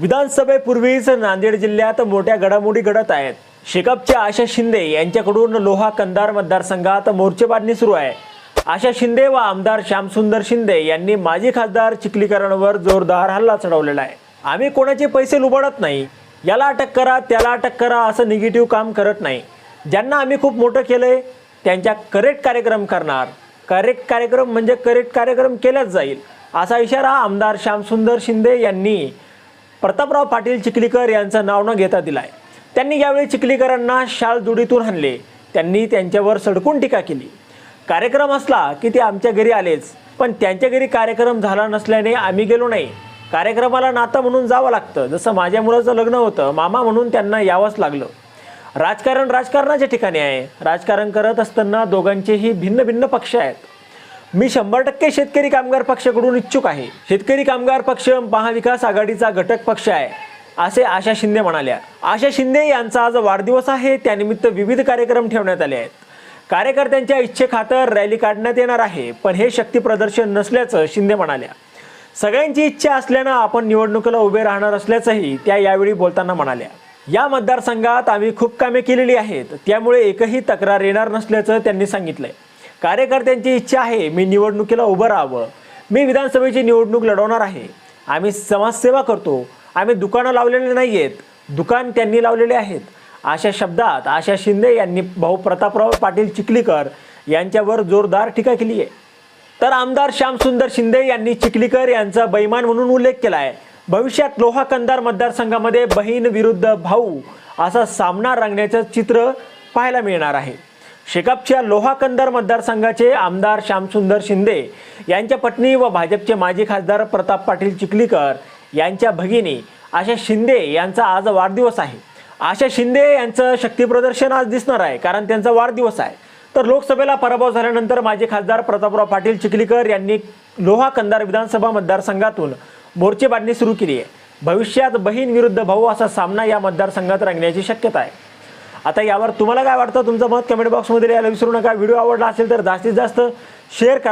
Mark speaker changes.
Speaker 1: विधानसभेपूर्वीच नांदेड जिल्ह्यात मोठ्या घडामोडी घडत आहेत. शेकापच्या आशा शिंदे यांच्याकडून लोहा कंधार मतदारसंघात मोर्चेबांधणी सुरू आहे. आशा शिंदे व आमदार श्यामसुंदर शिंदे यांनी माजी खासदार चिखलीकरांवर जोरदार हल्ला चढवलेला आहे. आम्ही कोणाचे पैसे लुबाडत नाही. याला अटक करा त्याला अटक करा असं निगेटिव्ह काम करत नाही. ज्यांना आम्ही खूप मोठं केलंय त्यांच्या करेक्ट कार्यक्रम करणार. करेक्ट कार्यक्रम म्हणजे करेक्ट कार्यक्रम केलाच जाईल. असा इशारा आमदार श्यामसुंदर शिंदे यांनी प्रतापराव पाटील चिखलीकर यांचं नाव न घेता दिलाय. त्यांनी यावेळी चिखलीकरांना शाल जोडीतून हाणले त्यांनी त्यांच्यावर सडकून टीका केली. कार्यक्रम असला की ते आमच्या घरी आलेच. पण त्यांच्या घरी कार्यक्रम झाला नसल्याने आम्ही गेलो नाही. कार्यक्रमाला नातं म्हणून जावं लागतं. जसं माझ्या मुलाचं लग्न होतं मामा म्हणून त्यांना यावंच लागलं. राजकारण राजकारणाच्या ठिकाणी आहे. राजकारण करत असताना दोघांचेही भिन्न भिन्न पक्ष आहेत. मी शंभर टक्के शेतकरी कामगार पक्षाकडून इच्छुक आहे. शेतकरी कामगार पक्ष महाविकास आघाडीचा घटक पक्ष आहे असे आशा शिंदे म्हणाल्या. आशा शिंदे यांचा आज वाढदिवस आहे त्यानिमित्त विविध कार्यक्रम ठेवण्यात आले आहेत. कार्यकर्त्यांच्या इच्छेखातर रॅली काढण्यात येणार आहे पण हे शक्ती प्रदर्शन नसल्याचं शिंदे म्हणाल्या. सगळ्यांची इच्छा असल्यानं आपण निवडणुकीला उभे राहणार असल्याचंही त्या यावेळी बोलताना म्हणाल्या. या मतदारसंघात आम्ही खूप कामे केलेली आहेत त्यामुळे एकही तक्रार येणार नसल्याचं त्यांनी सांगितलंय. कार्यकर्त्यांची इच्छा आहे मी निवडणुकीला उभं राहावं. मी विधानसभेची निवडणूक लढवणार आहे. आम्ही समाजसेवा करतो. आम्ही दुकानं लावलेले नाही आहेत दुकान त्यांनी लावलेले आहेत. अशा शब्दात आशा शिंदे यांनी भाऊ प्रतापराव पाटील चिखलीकर यांच्यावर जोरदार टीका केली आहे. तर आमदार श्यामसुंदर शिंदे यांनी चिखलीकर यांचा बैमान म्हणून उल्लेख केला आहे भविष्यात लोहा कंदार मतदारसंघामध्ये बहीण विरुद्ध भाऊ असा सामना रंगण्याचं चित्र पाहायला मिळणार आहे. शेकापच्या लोहाकंदर मतदारसंघाचे आमदार श्यामसुंदर शिंदे यांच्या पत्नी व भाजपचे माजी खासदार प्रताप पाटील चिखलीकर यांच्या भगिनी आशा शिंदे यांचा आज वाढदिवस आहे. आशा शिंदे यांचं शक्तीप्रदर्शन आज दिसणार आहे कारण त्यांचा वाढदिवस आहे. तर लोकसभेला पराभव झाल्यानंतर माजी खासदार प्रतापराव पाटील चिखलीकर यांनी लोहा कंदार विधानसभा मतदारसंघातून मोर्चे बांधणी सुरू केली आहे. भविष्यात बहीण विरुद्ध भाऊ असा सामना या मतदारसंघात रंगण्याची शक्यता आहे. आता यावर तुम्हाला काय वाटतं? तुमचं मत कमेंट बॉक्समध्ये लिहायला विसरू नका. व्हिडिओ आवडला असेल तर जास्तीत जास्त शेअर करा.